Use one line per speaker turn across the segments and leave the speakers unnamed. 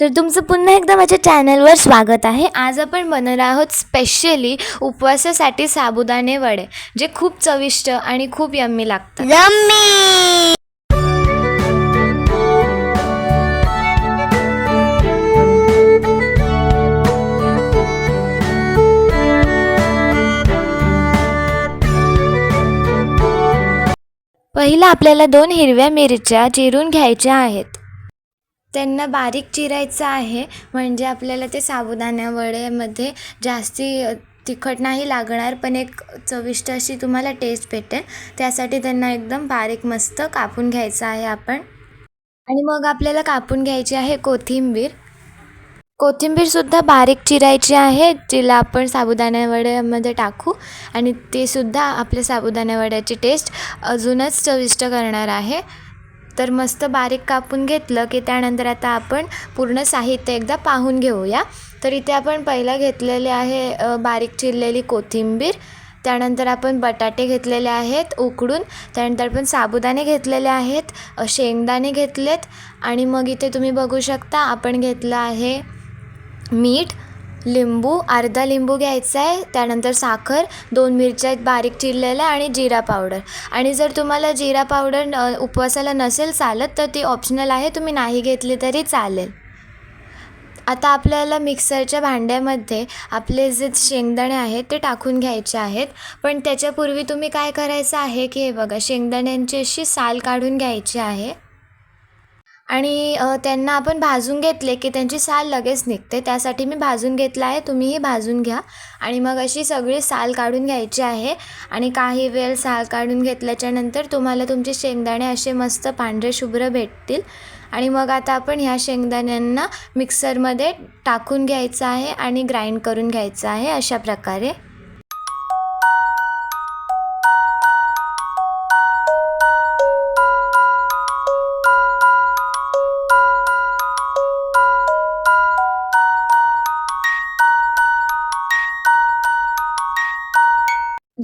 तर तुमचं पुन्हा एकदा माझ्या चॅनलवर स्वागत आहे. आज आपण बनवणार आहोत स्पेशली उपवासासाठी साबुदाणे वडे जे खूप चविष्ट आणि खूप यम्मी लागतात.
यम्मी
पहिलं आपल्याला दोन हिरव्या मिरच्या चिरून घ्यायच्या आहेत. त्यांना बारीक चिरायचं आहे. म्हणजे आपल्याला ते साबुदाणा वड्यामध्ये जास्ती तिखट नाही लागणार पण एक चविष्ट अशी तुम्हाला टेस्ट भेटेल. त्यासाठी त्यांना एकदम बारीक मस्त कापून घ्यायचं आहे आपण. आणि मग आपल्याला कापून घ्यायची आहे कोथिंबीर. कोथिंबीरसुद्धा बारीक चिरायची आहे जिला आपण साबुदाणा वड्यामध्ये टाकू. आणि ते सुद्धा आपल्या साबुदाणा वड्याची टेस्ट अजूनच चविष्ट करणार आहे. तर मस्त बारीक कापून घेतलं की त्यानंतर आता आपण पूर्ण साहित्य एकदा पाहून घेऊया. तर इथे आपण पहिलं घेतलेले आहे बारीक चिरलेली कोथिंबीर. त्यानंतर आपण बटाटे घेतलेले आहेत उकडून. त्यानंतर आपण साबुदाणे घेतलेले आहेत शेंगदाणे घेतलेत. आणि मग इथे तुम्ही बघू शकता आपण घेतलं आहे मीठ. लिंबू अर्धा लिंबू घ्यायचा आहे त्यानंतर साखर दोन मिरच्या बारीक चिरलेल्या आणि जिरा पावडर. आणि जर तुम्हाला जिरा पावडर न उपवासाला नसेल चालत तर ती ऑप्शनल आहे तुम्ही नाही घेतली तरी चालेल. आता आपल्याला मिक्सरच्या भांड्यामध्ये आपले जे शेंगदाणे आहेत ते टाकून घ्यायचे आहेत. पण त्याच्यापूर्वी तुम्ही काय करायचं आहे की हे बघा शेंगदाण्यांची अशी साल काढून घ्यायची आहे. आणि त्यांना आपण भाजून घेतले की त्यांची साल लगेच निघते. त्यासाठी मी भाजून घेतला आहे. तुम्हीही भाजून घ्या. आणि मग अशी सगळी साल काढून घ्यायची आहे. आणि काही वेळ साल काढून घेतल्याच्यानंतर तुम्हाला तुमचे शेंगदाणे असे मस्त पांढरे शुभ्र भेटतील. आणि मग आता आपण ह्या शेंगदाण्यांना मिक्सरमध्ये टाकून घ्यायचं आहे आणि ग्राइंड करून घ्यायचं आहे अशा प्रकारे.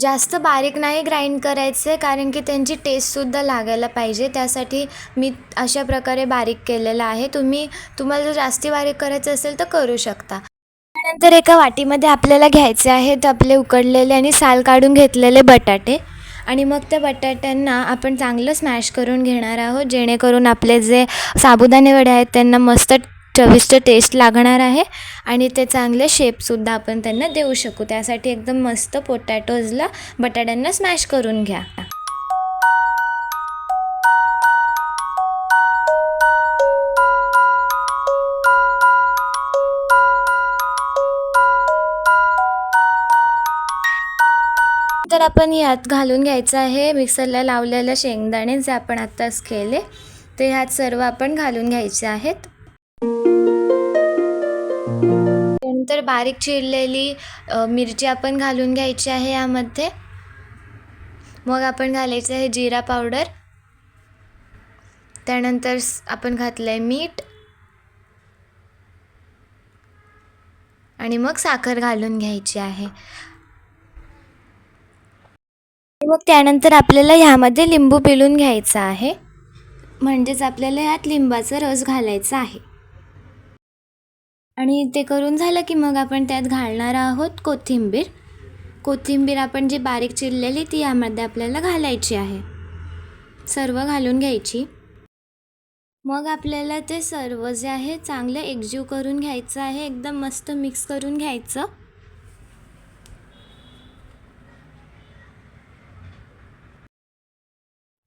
जास्त बारीक नाही ग्राइंड करायचे कारण की त्यांची टेस्टसुद्धा लागायला पाहिजे. त्यासाठी मी अशा प्रकारे बारीक केलेलं आहे. तुम्ही तुम्हाला जर जास्ती बारीक करायचं असेल तर करू शकता. त्यानंतर एका वाटीमध्ये आपल्याला घ्यायचे आहेत आपले उकडलेले आणि साल काढून घेतलेले बटाटे. आणि मग त्या बटाट्यांना आपण चांगलं स्मॅश करून घेणार आहोत जेणेकरून आपले जे साबुदाणे वडे आहेत त्यांना मस्त चविष्ट टेस्ट लागणार आहे. आणि ते चांगले शेपसुद्धा आपण त्यांना देऊ शकू. त्यासाठी एकदम मस्त पोटॅटोजला बटाट्यांना स्मॅश करून घ्या. तर आपण यात घालून घ्यायचं आहे मिक्सरला लावलेलं शेंगदाणे जे आपण आत्ताच केले ते ह्यात सर्व आपण घालून घ्यायचे आहेत. नंतर बारीक चिरलेली मिरची आपण घालून घ्यायची आहे यामध्ये. मग आपण घालायचं आहे जिरा पावडर. त्यानंतर आपण घातलं आहे मीठ. आणि मग साखर घालून घ्यायची आहे. मग त्यानंतर आपल्याला ह्यामध्ये लिंबू पिळून घ्यायचा आहे. म्हणजेच आपल्याला ह्यात लिंबाचा रस घालायचा आहे. आणि ते करून झालं की मग आपण त्यात घालणार आहोत कोथिंबीर. कोथिंबीर आपण जी बारीक चिरलेली ती यामध्ये आपल्याला घालायची आहे. सर्व घालून घ्यायची. मग आपल्याला ते सर्व जे आहे चांगलं एकजीव करून घ्यायचं आहे. एकदम मस्त मिक्स करून घ्यायचं.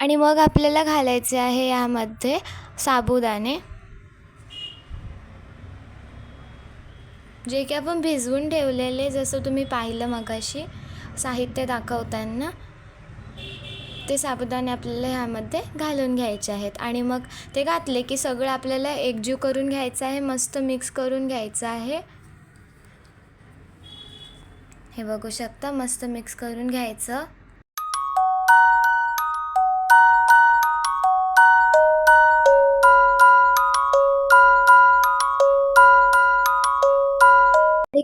आणि मग आपल्याला घालायचे आहे यामध्ये साबुदाणे. जे की आपण भिजवून ठेवलेले जसं तुम्ही पाहिलं मगाशी साहित्य दाखवताना ते साबुदाणे आपल्याला ह्यामध्ये घालून घ्यायचे आहेत. आणि मग ते घातले की सगळं आपल्याला एकजीव करून घ्यायचं आहे मस्त मिक्स करून घ्यायचं आहे. हे बघू शकता मस्त मिक्स करून घ्यायचं.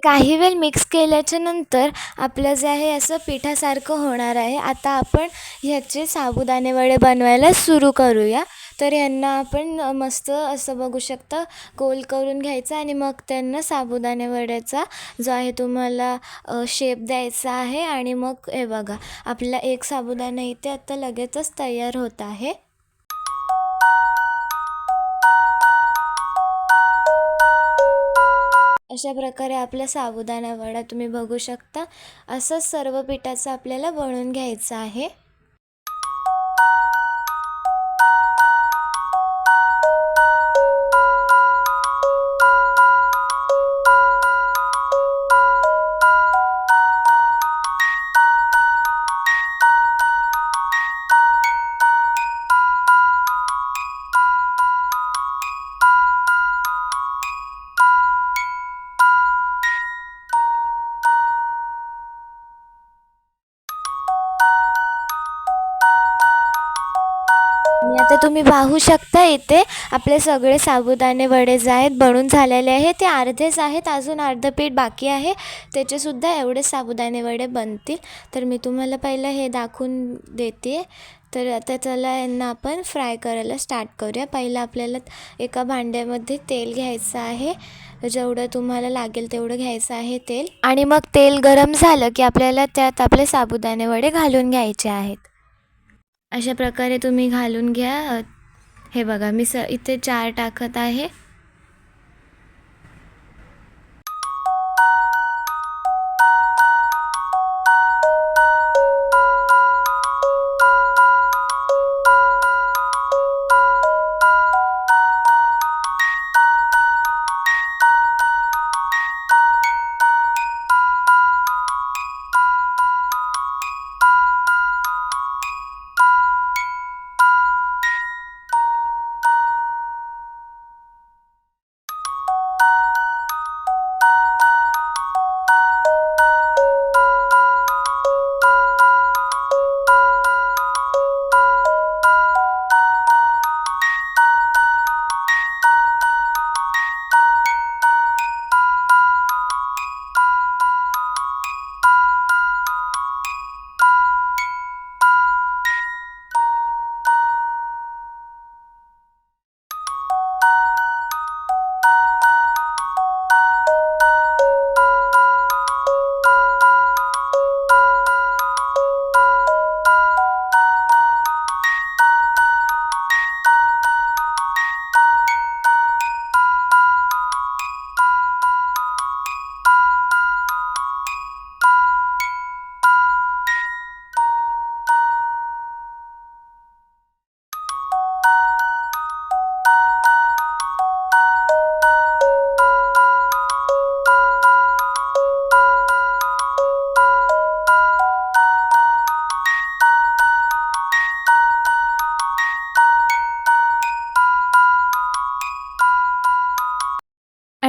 काही वेळ मिक्स केल्याच्यानंतर आपलं जे आहे असं पिठासारखं होणार आहे. आता आपण ह्याचे साबुदाणे वडे बनवायला सुरू करूया. तर यांना आपण मस्त असं बघू शकता गोल करून घ्यायचं आणि मग त्यांना साबुदाणे वड्याचा जो आहे तुम्हाला शेप द्यायचा आहे आणि मग हे बघा आपला एक साबुदाणा इथे आता लगेचच तयार होत आहे. अशा प्रकारे आपला साबुदाणा वडा तुम्ही बघू शकता. असंच सर्व पिठाचं आपल्याला वळून घ्यायचं आहे. आता तुम्ही पाहू शकता इथे आपले सगळे साबुदाणे वडे जे आहेत बनून झालेले आहे ते अर्धेच आहेत अजून अर्धं पीठ बाकी आहे. त्याचेसुद्धा एवढे साबुदाणे वडे बनतील. तर मी तुम्हाला पहिलं हे दाखवून देते. तर आता चला यांना आपण फ्राय करायला स्टार्ट करूया. पहिलं आपल्याला एका भांड्यामध्ये तेल घ्यायचं आहे. जेवढं तुम्हाला लागेल तेवढं घ्यायचं आहे तेल. आणि मग तेल गरम झालं की आपल्याला त्यात आपले साबुदाणे वडे घालून घ्यायचे आहेत. अशा प्रकारे तुम्ही घालून घ्या. हे बघा मी स इथे चार टाकत आहे.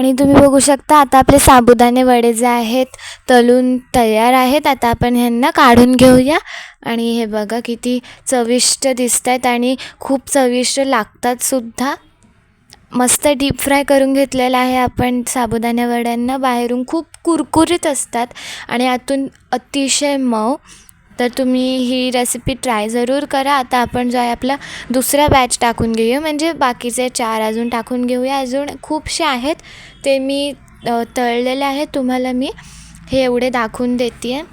आणि तुम्ही बघू शकता आता आपले साबुदाणे वडे जे आहेत तलून तयार आहेत. आता आपण ह्यांना काढून घेऊया. आणि हे बघा किती चविष्ट दिसत आहेत आणि खूप चविष्ट लागतात सुद्धा. मस्त डीप फ्राय करून घेतलेला आहे आपण साबुदाण्या वड्यांना. बाहेरून खूप कुरकुरीत असतात आणि आतून अतिशय मऊ. तर तुम्ही ही रेसिपी ट्राय जरूर करा. आता आपण जो आहे आपला दुसरा बॅच टाकून घेऊया. म्हणजे बाकीचे चार अजून टाकून घेऊया. अजून खूपसे आहेत. ते मी तळलेले आहेत. तुम्हाला मी हे एवढे दाखवून देते आहे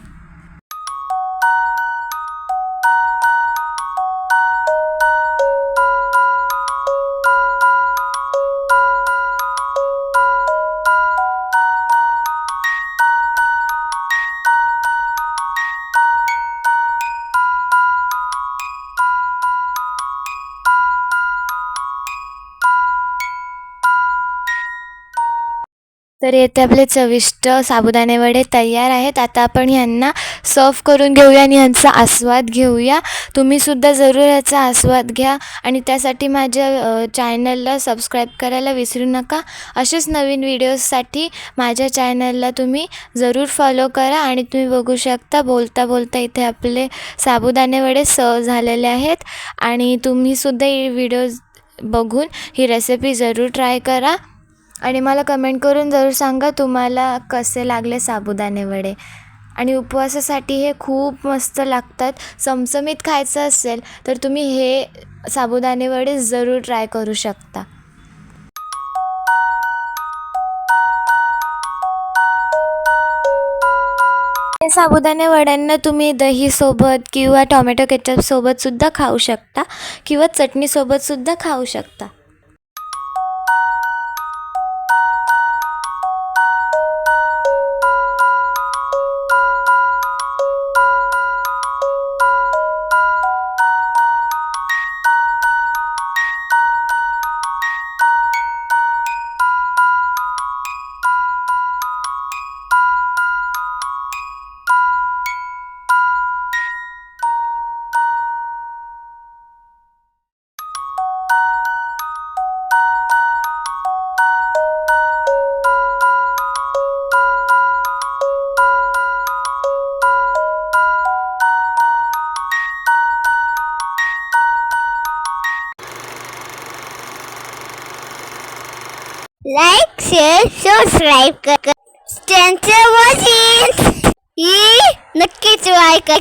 तर येथे आपले चविष्ट साबुदाणे वडे तयार आहेत. आता आपण ह्यांना सर्व करून घेऊया आणि ह्यांचा आस्वाद घेऊया. तुम्हीसुद्धा जरूर याचा आस्वाद घ्या आणि त्यासाठी माझ्या चॅनलला सबस्क्राईब करायला विसरू नका. असेच नवीन व्हिडिओजसाठी माझ्या चॅनलला तुम्ही जरूर फॉलो करा आणि तुम्ही बघू शकता बोलता बोलता इथे आपले साबुदाणे वडे सर्व झालेले आहेत. आणि तुम्हीसुद्धा ही व्हिडिओज बघून ही रेसिपी जरूर ट्राय करा. आणि मला कमेंट करून जरूर सांगा तुम्हाला कसे लागले साबुदाणे वडे. आणि उपवासासाठी हे खूप मस्त लागतात. चमचमीत खायचं असेल तर तुम्ही हे साबुदाणे वडे जरूर ट्राय करू शकता. हे साबुदाणे वड्यांना तुम्ही दहीसोबत किंवा टॉमॅटो केचपसोबतसुद्धा खाऊ शकता किंवा चटणीसोबतसुद्धा खाऊ शकता.
शेअर सबस्क्राईब कर त्यांचं वजीन ही नक्कीच ट्राय कर